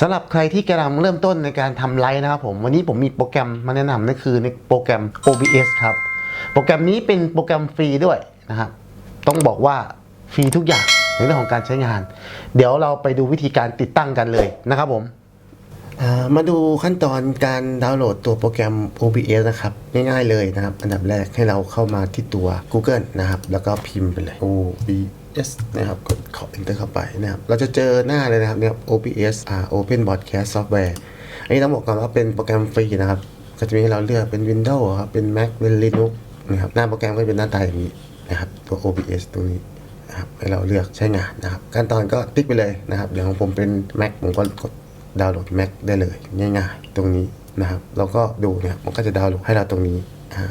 สำหรับใครที่กำลังเริ่มต้นในการทำไลฟ์นะครับผม วันนี้ผมมีโปรแกรมมาแนะนำนั่นคือในโปรแกรม OBS ครับ โปรแกรมนี้เป็นโปรแกรมฟรีด้วยนะครับ ต้องบอกว่าฟรีทุกอย่างในเรื่องของการใช้งาน เดี๋ยวเราไปดูวิธีการติดตั้งกันเลยนะครับผมมาดูขั้นตอนการดาวน์โหลดตัวโปรแกรม OBS นะครับ ง่ายๆเลยนะครับ อันดับแรกให้เราเข้ามาที่ตัว Google นะครับ แล้วก็พิมพ์ไปเลย OBS นะครับกดขอ enter เข้าไปนะครับเราจะเจอหน้าเลยนะครับเนี่ย OBS อ่า Open Broadcast Software อันนี้ต้องบอกก่อนว่าเป็นโปรแกรมฟรีนะครับก็จะมีให้เราเลือกเป็น Windows ครับเป็น Mac เป็น Linux นะครับหน้าโปรแกรมก็เป็นหน้าตาอย่างนี้นะครับตัว OBS ตรงนี้นะครับให้เราเลือกใช้งานนะครับขั้นตอนก็ติ๊กไปเลยนะครับอย่างของผมเป็น Mac ผมก็กดดาวน์โหลด Mac ได้เลยง่ายๆตรงนี้นะครับเราก็ดูเนี่ยมันก็จะดาวน์โหลดให้เราตรงนี้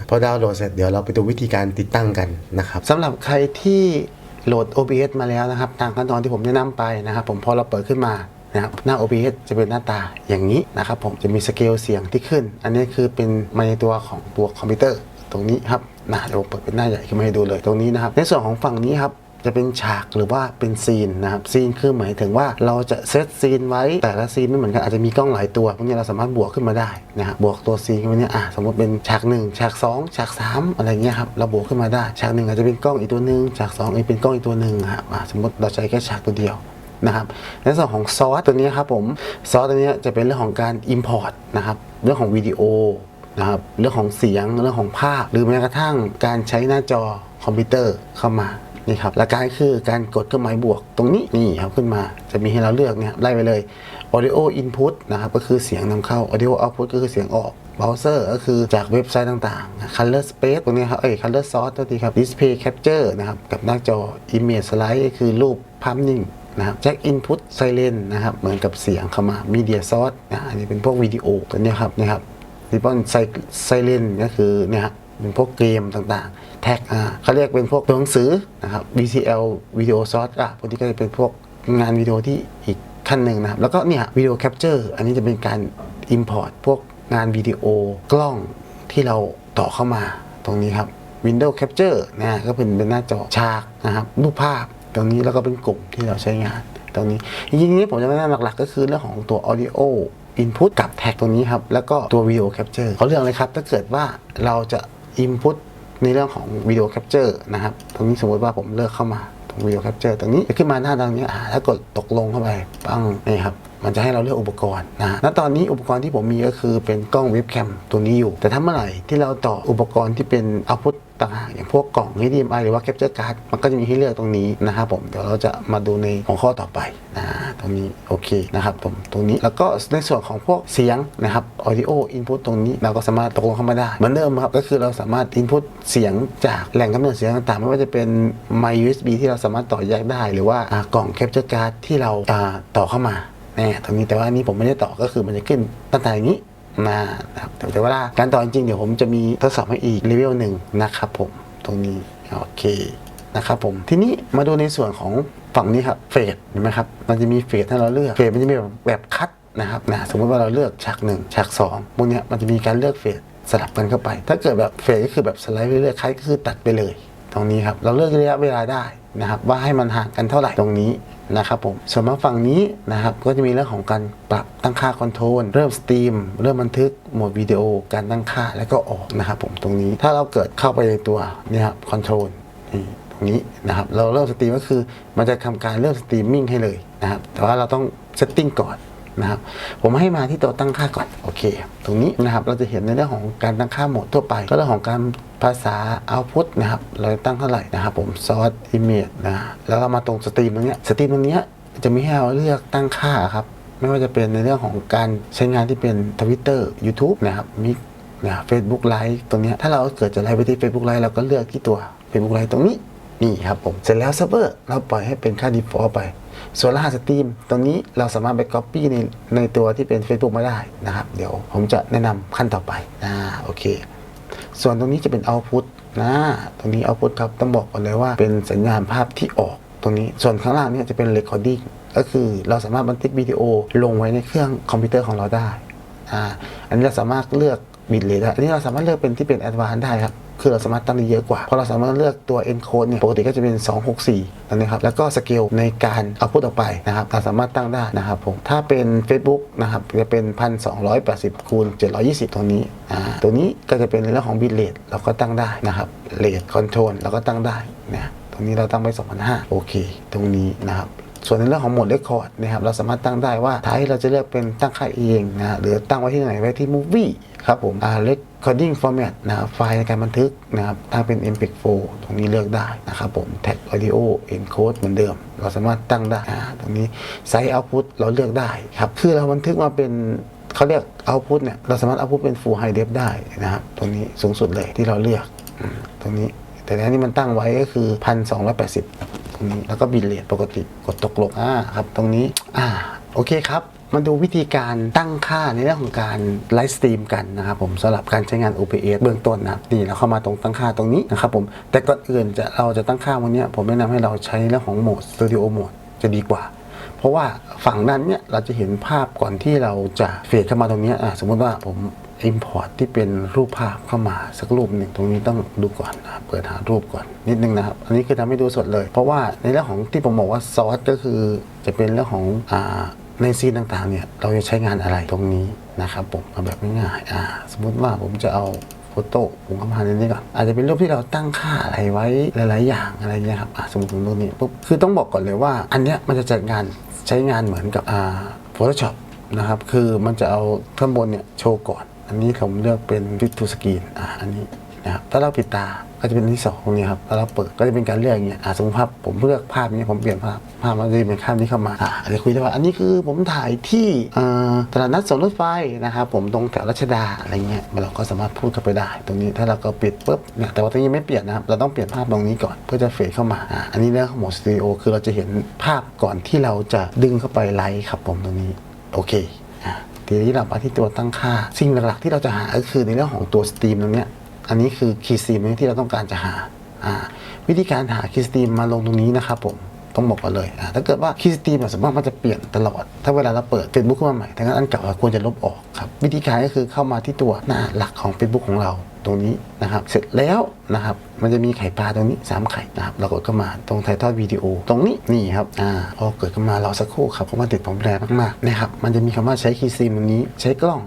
พอดาวน์โหลดเสร็จเดี๋ยวเราไปดูวิธีการติดตั้งกันนะครับสำหรับใครที่ โหลด OBS มาแล้วนะครับ ตามขั้นตอนที่ผมแนะนำไปนะครับ ผมพอเราเปิดขึ้นมานะครับหน้า OBS จะเป็นหน้าตาอย่างนี้นะครับผมจะมีสเกลเสียงที่ขึ้น อันนี้คือเป็นมาในตัวของตัวคอมพิวเตอร์ตรงนี้ครับนะเดี๋ยวผมเปิดเป็นหน้าใหญ่ขึ้นมาให้ดูเลยตรงนี้นะครับ ในส่วนของฝั่งนี้ครับ จะเป็นฉากหรือว่าเป็นซีนนะครับซีนคือหมายถึงว่าเราจะเซตซีนไว้แต่ละซีนไม่เหมือนกันอาจจะมีกล้องหลายตัวพวกนี้เราสามารถบวกขึ้นมาได้นะครับบวกตัวซีนขึ้นมาเนี่ยอะสมมติเป็นฉาก 1 ฉาก 2 ฉาก 3 อะไรเงี้ยครับเราบวกขึ้นมาได้ ฉากหนึ่งอาจจะเป็นกล้องอีกตัวหนึ่งฉาก2องอีกเป็นกล้องอีกตัวหนึ่งครับอะสมมติเราใช้แค่ฉากตัวเดียวนะครับในส่วนของซอสตัวนี้ครับผมซอสตัวนี้จะเป็นเรื่องของการ Import นะครับเรื่องของวิดีโอนะครับเรื่องของเสียงเรื่องของภาพ หรือแม้กระทั่งการใช้หน้าจอคอมพิวเตอร์เข้ามา นี่ครับหลักการคือการกดเครื่องหมายบวกตรงนี้นี่ครับขึ้นมาจะมีให้เราเลือกเนี่ยไล่ไปเลย audio input นะครับก็คือเสียงนำเข้า audio output ก็คือเสียงออก browser ก็คือจากเว็บไซต์ต่างๆ color space ตรงนี้ครับเอ้ย color source ตัวนี้ครับ display capture นะครับกับหน้าจอ image slide ก็คือรูปภาพนิ่งนะครับ jack input silent นะครับเหมือนกับเสียงเข้ามา media source นะอันนี้เป็นพวกวิดีโอตัวนี้ครับนะครับ ribbon silent ก็คือเนี่ยครับ เป็นพวกเกมต่างๆ แท็กอ่าเขาเรียกเป็นพวกตัวหนังสือนะครับ VCL video source อะพวกนี้ก็จะเป็นพวกงานวิดีโอที่อีกขั้นหนึ่งนะครับ แล้วก็เนี่ยวิดีโอแคปเจอร์อันนี้จะเป็นการ Import พวกงานวิดีโอกล้องที่เราต่อเข้ามาตรงนี้ครับ Windows Capture นะก็เป็นเป็นหน้าจอฉากนะครับรูปภาพตรงนี้แล้วก็เป็นกลุ่มที่เราใช้งานตรงนี้จริงๆนี้ผมจะแนะนำหลักๆ ก็คือเรื่องของตัว audio input กับแท็กตรงนี้ครับ แล้วก็ตัว video capture เขาเรื่องเลยครับ ถ้าเกิดว่าเราจะ input ในเรื่องของวิดีโอแคปเจอร์นะครับ ตรงนี้สมมติว่าผมเลือกเข้ามาตรงวิดีโอแคปเจอร์ตรงนี้จะขึ้นมาหน้าตรงนี้ถ้ากดตกลงเข้าไปปังนี่ครับ มันจะให้เราเลือกอุปกรณ์นะณตอนนี้อุปกรณ์ที่ผมมีก็คือเป็นกล้องเว็บแคมตัวนี้อยู่ แต่ถ้าเมื่อไหร่ที่เราต่ออุปกรณ์ที่เป็น output ต่างหากอย่างพวกกล่อง HDMI หรือว่า Capture Card มันก็จะมีให้เลือกตรงนี้นะครับผมเดี๋ยวเราจะมาดูในหัวข้อต่อไปนะตรงนี้โอเคนะครับผมตรงนี้แล้วก็ในส่วนของพวกเสียงนะครับ audio input ตรงนี้เราก็สามารถตกลงเข้ามาได้เหมือนเดิมครับก็คือเราสามารถ input เสียงจากแหล่งกำเนิดเสียงต่างๆ ไม่ว่าจะเป็น my USB ที่เราสามารถต่อแยกได้ หรือว่ากล่อง Capture Card ที่เราต่อเข้ามา แน่ตรงนี้แต่ว่านี้ผมไม่ได้ต่อก็คือมันจะขึ้นตั้งแต่อย่างนี้มานะครับแต่แต่ว่าการต่อจริงๆเดี๋ยวผมจะมีทดสอบให้อีกเลเวลหนึ่งนะครับผมตรงนี้โอเคนะครับผมทีนี้มาดูในส่วนของฝั่งนี้ครับเฟสเห็นไหมครับมันจะมีเฟสให้เราเลือกเฟสมันจะมีแบบแบบคัดนะครับนะสมมติว่าเราเลือกฉากหนึ่งฉากสองพวกนี้มันจะมีการเลือกเฟสสลับกันเข้าไป ถ้าเกิดแบบเฟสก็คือแบบสไลด์ไปเรื่อยๆคัดก็คือตัดไปเลย ตรงนี้ครับเราเลือกระยะเวลาได้นะครับว่าให้มันห่างกันเท่าไหร่ตรงนี้ นะครับผมส่วนมาฝั่งนี้นะครับก็จะมีเรื่องของการปรับตั้งค่าคอนโทรลเริ่มสตรีมเริ่มบันทึกโหมดวิดีโอการตั้งค่าแล้วก็ออกนะครับผมตรงนี้ถ้าเราเกิดเข้าไปในตัวเนี่ยครับคอนโทรลตรงนี้นะครับเราเริ่มสตรีมก็คือมันจะทำการเริ่มสตรีมมิ่งให้เลยนะครับแต่ว่าเราต้องเซตติ้งก่อน นะครับผมให้มาที่ตัวตั้งค่าก่อนโอเค ตรงนี้นะครับเราจะเห็นในเรื่องของการตั้งค่าโหมดทั่วไป ก็เรื่องของการภาษา output นะครับเราตั้งเท่าไหร่นะครับผม source image นะแล้วเรามาตรงสตรีมตรงนี้สตรีมตรงนี้จะมีให้เราเลือกตั้งค่าครับไม่ว่าจะเป็นในเรื่องของการใช้งานที่เป็น Twitter YouTube นะครับมิกนะเฟซบุ๊กไลฟ์ตรงนี้ถ้าเราเกิดจะไลฟ์ไปที่ Facebook ไลฟ์เราก็เลือกที่ตัว Facebook ไลฟ์ตรงนี้ นี่ครับผม เสร็จแล้วเซิร์ฟเวอร์เราปล่อยให้เป็นค่า default ไป ส่วนรหัสสตรีมตรงนี้เราสามารถไป Copy ในในตัวที่เป็น Facebook มาได้นะครับ เดี๋ยวผมจะแนะนำขั้นต่อไปนะโอเค ส่วนตรงนี้จะเป็น Output นะตรงนี้ Output ครับต้องบอกก่อนเลยว่าเป็นสัญญาณภาพที่ออกตรงนี้ ส่วนข้างล่างเนี่ยจะเป็น Recording ก็คือเราสามารถบันทึกวิดีโอลงไว้ในเครื่องคอมพิวเตอร์ของเราได้อ่าอันนี้เราสามารถเลือกบิตเรทได้อันนี้เราสามารถเลือกเป็นที่เป็น Advanced ได้ครับ คือเราสามารถตั้งได้เยอะกว่า เพราะเราสามารถเลือกตัว encode เนี่ยปกติก็จะเป็น 264นะครับแล้วก็สเกลในการเอาพุทออกไปนะครับเราสามารถตั้งได้นะครับผมถ้าเป็น Facebook นะครับจะเป็น 1280คูณ720ตรงนี้อ่าตัวนี้ก็จะเป็นเรื่องของ bitrate เราก็ตั้งได้นะครับ rate control เราก็ตั้งได้นะตรงนี้เราตั้งไป2005โอเค ตรงนี้นะครับ ส่วนในเรื่องของโหมดเรคคอร์ดนะครับเราสามารถตั้งได้ว่าท้ายเราจะเลือกเป็นตั้งค่ายเองนะหรือตั้งไว้ที่ไหนไว้ที่ Movie ครับผมอ่า Recording Format นะครับไฟล์ในการบันทึกนะครับตั้งเป็น MP4 ตรงนี้เลือกได้นะครับผม Tag Audio Encode เหมือนเดิม เราสามารถตั้งได้อ่าตรงนี้ Size Output เราเลือกได้ครับคือเราบันทึกมาเป็นเขาเรียก Output เนี่ยเราสามารถ Output เป็น Full High Def ได้นะครับตรงนี้สูงสุดเลยที่เราเลือกตรงนี้ แต่ในนี้มันตั้งไว้ก็คือ 1,280 ตรงนี้แล้วก็บิลเลตปกติกดตกลงอ่าครับตรงนี้อ่าโอเคครับมาดูวิธีการตั้งค่าในเรื่องของการไลฟ์สตรีมกันนะครับผมสำหรับการใช้งาน OBS เบื้องต้นนะครับนี่เราเข้ามาตรงตั้งค่าตรงนี้นะครับผมแต่ก่อนอื่นจะเราจะตั้งค่าวันนี้ผมแนะนำให้เราใช้เรื่องของโหมด Studio Mode จะดีกว่า เพราะว่าฝั่งนั้นเนี่ยเราจะเห็นภาพก่อนที่เราจะเฟดเข้ามาตรงนี้อะสมมติว่าผม Import ที่เป็นรูปภาพเข้ามาสักรูปหนึ่งตรงนี้ต้องดูก่อนนะเปิดหารูปก่อนนิดนึงนะครับ อันนี้คือทำให้ดูสดเลย เพราะว่าในเรื่องของที่ผมบอกว่าซอสก็คือจะเป็นเรื่องของอ่าในซีนต่างๆเนี่ยเราจะใช้งานอะไรตรงนี้นะครับผมเอาแบบง่ายๆอ่าสมมุติว่าผมจะเอาโฟโต้ผมก็มาในนี้ก่อนอาจจะเป็นรูปที่เราตั้งค่าอะไรไว้หลาย ๆ อย่างอะไรเงี้ยครับอะสมมติตรงนี้ปุ๊บคือต้องบอกก่อนเลยว่า อันเนี้ยมันจะจัดงานใช้งานเหมือนกับอ่า Photoshop นะครับ คือมันจะเอาข้างบนเนี่ยโชว์ก่อน อันนี้ผมเลือกเป็น Fit to Screen อะอันนี้นะครับถ้าเราปิดตาก็จะเป็นที่สองตรงนี้ครับแล้วเราเปิดก็จะเป็นการเลือกอย่างเงี้ยอะสมมติภาพผมเลือกภาพนี้ผมเปลี่ยนภาพภาพมันจะเป็นภาพนี้เข้ามาอะอาจจะคุยได้ว่าอันนี้คือผมถ่ายที่ตลาดนัดสวนรถไฟนะครับผมตรงแถวรัชดาอะไรเงี้ยเราก็สามารถพูดเข้าไปได้ ตรงนี้ถ้าเราก็ปิดปุ๊บเนี่ยแต่ว่าตรงนี้ไม่เปลี่ยนนะครับเราต้องเปลี่ยนภาพตรงนี้ก่อนเพื่อจะเฟดเข้ามาอะอันนี้เรื่องของโหมดสตูดิโอคือเราจะเห็นภาพก่อนที่เราจะดึงเข้าไปไลฟ์ครับผมตรงนี้โอเค ทีนี้เราไปที่ตัวตั้งค่า สิ่งหลักที่เราจะหาก็คือในเรื่องของตัวสตรีมตรงนี้อันนี้คือคีย์สตรีมที่เราต้องการจะหาวิธีการหาคีย์สตรีมมาลงตรงนี้นะครับผมต้องบอกก่อนเลยถ้าเกิดว่าคีย์สตรีมสมมติมันจะเปลี่ยนตลอด ถ้าเวลาเราเปิด Facebook ขึ้นมาใหม่ทั้งนั้นอันเก่าเราควรจะลบออกครับวิธีการก็คือเข้ามาที่ตัวหน้าหลักของ Facebook ของเรา ตรงนี้นะครับ เสร็จแล้วนะครับ มันจะมีไข่ปลาตรงนี้สามไข่นะครับ เรากดเข้ามาตรงไททอลวิดีโอ ตรงนี้นี่ครับอ่าพอเกิดขึ้นมารอสักครู่ครับเพราะว่าติดผมแรงมากๆนะครับ มันจะมีคำว่าใช้คีย์สตรีมตรงนี้ ใช้กล้อง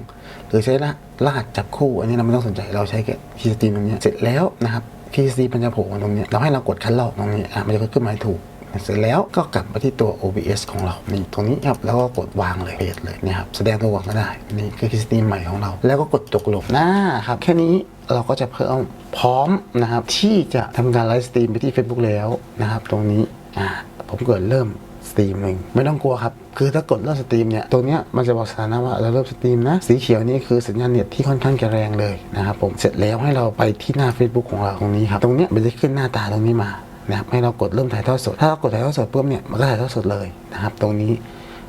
หรือใช้รรหัสจับคู่อันนี้เราไม่ต้องสนใจเราใช้แค่คีย์สตรีมตรงนี้เสร็จแล้วนะครับคีย์สตรีมันจะโผล่ตรงนี้เราให้เรากดคัดลอกตรงนี้อะมันจะขึ้นมาถูก เสร็จแล้วก็กลับมาที่ตัว OBS ของเรานี่ตรงนี้ครับแล้วก็กดวางเลยเพจเลยนี่ครับแสดงตัววางก็ได้นี่คือคีย์สตีใหม่ของเรา แล้วก็กดตกลงหน้าครับแค่นี้เราก็จะเพิ่มพร้อมนะครับที่จะทำการไลฟ์สตรีมไปที่ Facebook แล้วนะครับตรงนี้อ่าผมกดเริ่มสตรีมหนึ่งไม่ต้องกลัวครับ คือถ้ากดเริ่มสตรีมเนี่ยตรงเนี้ยมันจะบอกสถานะว่าเราเริ่มสตรีมนะ สีเขียวนี่คือสัญญาณเน็ตที่ค่อนข้างจะแรงเลยนะครับผมเสร็จแล้วให้เราไปที่หน้า Facebook ของเราตรงนี้ครับ ตรงเนี้ยมันจะขึ้นหน้าตาตรงนี้มา นะครับให้เรากดเริ่มถ่ายทอดสด ถ้าเรากดถ่ายทอดสดปุ๊บเนี่ยมันก็ถ่ายทอดสดเลยนะครับ ตรงนี้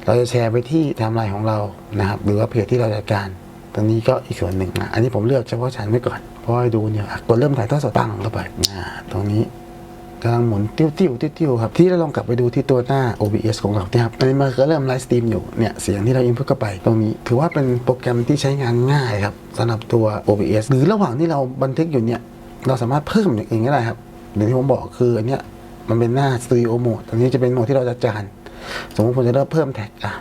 เราจะแชร์ไปที่ไทม์ไลน์ของเรานะครับ หรือว่าเพจที่เราจัดการ ตรงนี้ก็อีกส่วนหนึ่งนะอันนี้ผมเลือกเฉพาะฉันไว้ก่อนเพราะให้ดูเนี่ยกดเริ่มถ่ายทอดสดปังเข้าไปอ่าตรงนี้กำลังหมุนติ้วติ้วติ้วติ้วครับที่เราลองกลับไปดูที่ตัวหน้า OBS ของเราเนี่ยครับอันนี้มันก็เริ่มไลฟ์สตรีมอยู่เนี่ยเสียงที่เราอินพุตเข้าไปตรงนี้ ถือว่าเป็นโปรแกรมที่ใช้งานง่ายครับสำหรับตัว OBS หรือระหว่างที่เราบันทึกอยู่เนี่ยเราสามารถเพิ่มอย่างอื่นก็ได้ครับ อย่างที่ผมบอกคืออันเนี้ยมันเป็นหน้า Studio Mode อันนี้จะเป็นโหมดที่เราจะจานสมมติผมจะเริ่มเพิ่มแท็กอะ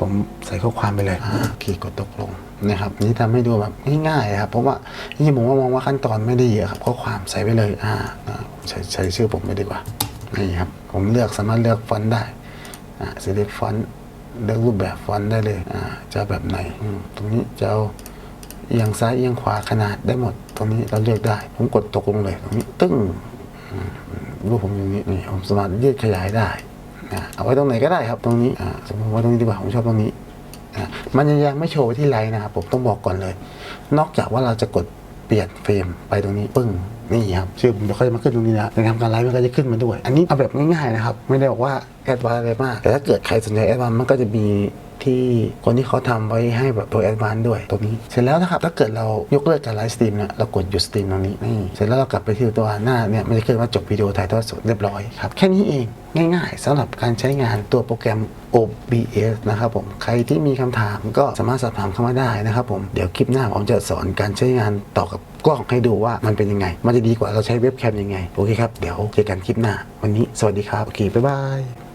ผมใส่ข้อความไปเลยโอเคกดตกลงนะครับนี่ทำให้ดูแบบง่ายๆครับเพราะว่านี่ผมว่ามองว่าขั้นตอนไม่ได้เยอะครับข้อความใส่ไปเลยอ่าใช้ใช้ชื่อผมไปดีกว่านี่ครับผมเลือกสามารถเลือกฟอนต์ได้อ่า select ฟอนต์เลือกรูปแบบฟอนต์ได้เลยอ่าจะแบบไหนตรงนี้จะเอาเอียงซ้ายเอียงขวาขนาดได้หมด ตรงนี้เราเลือกได้ ผมกดตกลงเลยตรงนี้ตึ้ง รูปผมอย่างนี้นี่ผมสามารถยืดขยายได้นะเอาไว้ตรงไหนก็ได้ครับตรงนี้อ่สมมติว่าตรงนี้ดีกว่าผมชอบตรงนี้อะมันยังไม่โชว์ไว้ที่ไลน์นะครับผมต้องบอกก่อนเลย นอกจากว่าเราจะกดเปลี่ยนเฟรมไปตรงนี้ปึ้ง นี่ครับชื่อผมจะค่อยมาขึ้นตรงนี้นะในทำการไลฟ์มันก็จะขึ้นมาด้วย อันนี้เอาแบบง่ายๆนะครับไม่ได้บอกว่าแอดวานอะไรมาก แต่ถ้าเกิดใครสนใจแอดวานมันก็จะมีที่คนที่เขาทำไว้ให้แบบตัวแอดวานด้วยตรงนี้ เสร็จแล้วนะครับถ้าเกิดเรายกเลิกการไลฟ์สตรีมเนี่ยเรากดหยุดสตรีมตรงนี้นี่เสร็จแล้วเรากลับไปที่ตัวหน้าเนี่ยมันจะขึ้นว่าจบวิดีโอถ่ายทอดสดเรียบร้อยครับแค่นี้เองง่ายๆสำหรับการใช้งานตัวโปรแกรม OBS นะครับผมใครที่มีคำถามก็สามารถสอบถามเข้ามาได้นะครับผมเดี๋ยวคลิปหน้าผมจะสอนการใช้งานต่อกับ กล้องให้ดูว่ามันเป็นยังไง มันจะดีกว่าเราใช้เว็บแคมยังไง โอเคครับ เดี๋ยวเจอกันคลิปหน้า วันนี้สวัสดีครับโอเคบ๊ายบาย